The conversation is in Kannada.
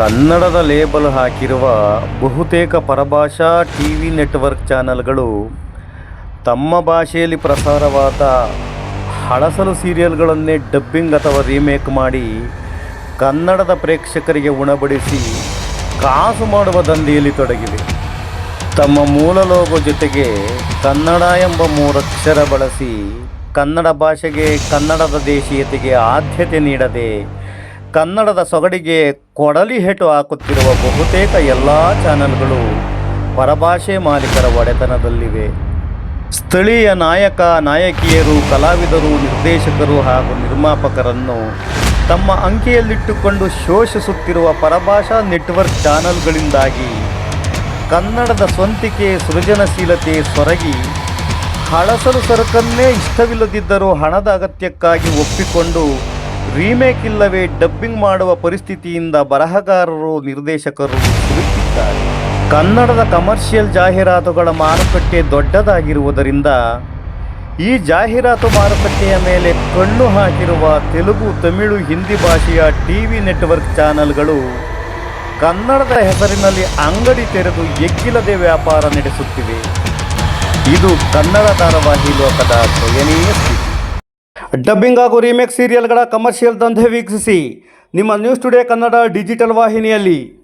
ಕನ್ನಡದ ಲೇಬಲ್ ಹಾಕಿರುವ ಬಹುತೇಕ ಪರಭಾಷಾ ಟಿ ವಿ ನೆಟ್ವರ್ಕ್ ಚಾನೆಲ್ಗಳು ತಮ್ಮ ಭಾಷೆಯಲ್ಲಿ ಪ್ರಸಾರವಾದ ಹಳಸಲು ಸೀರಿಯಲ್ಗಳನ್ನೇ ಡಬ್ಬಿಂಗ್ ಅಥವಾ ರೀಮೇಕ್ ಮಾಡಿ ಕನ್ನಡದ ಪ್ರೇಕ್ಷಕರಿಗೆ ಉಣಬಡಿಸಿ ಕಾಸು ಮಾಡುವ ದಂಧೆಯಲ್ಲಿ ತೊಡಗಿವೆ ತಮ್ಮ ಮೂಲ ಲೋಗೋ ಜೊತೆಗೆ ಕನ್ನಡ ಎಂಬ ಮೂರಕ್ಷರ ಬಳಸಿ ಕನ್ನಡ ಭಾಷೆಗೆ ಕನ್ನಡದ ದೇಶೀಯತೆಗೆ ಆದ್ಯತೆ ನೀಡದೆ ಕನ್ನಡದ ಸೊಗಡಿಗೆ ಕೊಡಲಿ ಹೆಟು ಹಾಕುತ್ತಿರುವ ಬಹುತೇಕ ಎಲ್ಲ ಚಾನೆಲ್ಗಳು ಪರಭಾಷೆ ಮಾಲೀಕರ ಒಡೆತನದಲ್ಲಿವೆ. ಸ್ಥಳೀಯ ನಾಯಕ, ನಾಯಕಿಯರು, ಕಲಾವಿದರು, ನಿರ್ದೇಶಕರು ಹಾಗೂ ನಿರ್ಮಾಪಕರನ್ನು ತಮ್ಮ ಅಂಕಿಯಲ್ಲಿಟ್ಟುಕೊಂಡು ಶೋಷಿಸುತ್ತಿರುವ ಪರಭಾಷಾ ನೆಟ್ವರ್ಕ್ ಚಾನೆಲ್ಗಳಿಂದಾಗಿ ಕನ್ನಡದ ಸ್ವಂತಿಕೆ, ಸೃಜನಶೀಲತೆ ಸೊರಗಿ ಹಳಸಲು ಸರಕನ್ನೇ ಇಷ್ಟವಿಲ್ಲದಿದ್ದರೂ ಹಣದ ಅಗತ್ಯಕ್ಕಾಗಿ ಒಪ್ಪಿಕೊಂಡು ರೀಮೇಕ್ ಇಲ್ಲವೇ ಡಬ್ಬಿಂಗ್ ಮಾಡುವ ಪರಿಸ್ಥಿತಿಯಿಂದ ಬರಹಗಾರರು, ನಿರ್ದೇಶಕರು ಸಿಗುತ್ತಿದ್ದಾರೆ ಕನ್ನಡದ ಕಮರ್ಷಿಯಲ್ ಜಾಹೀರಾತುಗಳ ಮಾರುಕಟ್ಟೆ ದೊಡ್ಡದಾಗಿರುವುದರಿಂದ, ಈ ಜಾಹೀರಾತು ಮಾರುಕಟ್ಟೆಯ ಮೇಲೆ ಕಣ್ಣು ಹಾಕಿರುವ ತೆಲುಗು, ತಮಿಳು, ಹಿಂದಿ ಭಾಷೆಯ ಟಿ ವಿ ನೆಟ್ವರ್ಕ್ ಚಾನೆಲ್ಗಳು ಕನ್ನಡದ ಹೆಸರಿನಲ್ಲಿ ಅಂಗಡಿ ತೆರೆದು ಎಗ್ಗಿಲ್ಲದೆ ವ್ಯಾಪಾರ ನಡೆಸುತ್ತಿವೆ. ಇದು ಕನ್ನಡ ಧಾರಾವಾಹಿ ಲೋಕದ ಸ್ವಯನೀಯ ಸ್ಥಿತಿ ಡಬ್ಬಿಂಗ್ ಹಾಗೂ ರೀಮೇಕ್ ಸೀರಿಯಲ್ಗಳ ಕಮರ್ಷಿಯಲ್ ದಂಧೆ ವೀಕ್ಷಿಸಿ. ನಿಮ್ಮ ನ್ಯೂಸ್ ಟುಡೇ ಕನ್ನಡ ಡಿಜಿಟಲ್ ವಾಹಿನಿಯಲ್ಲಿ.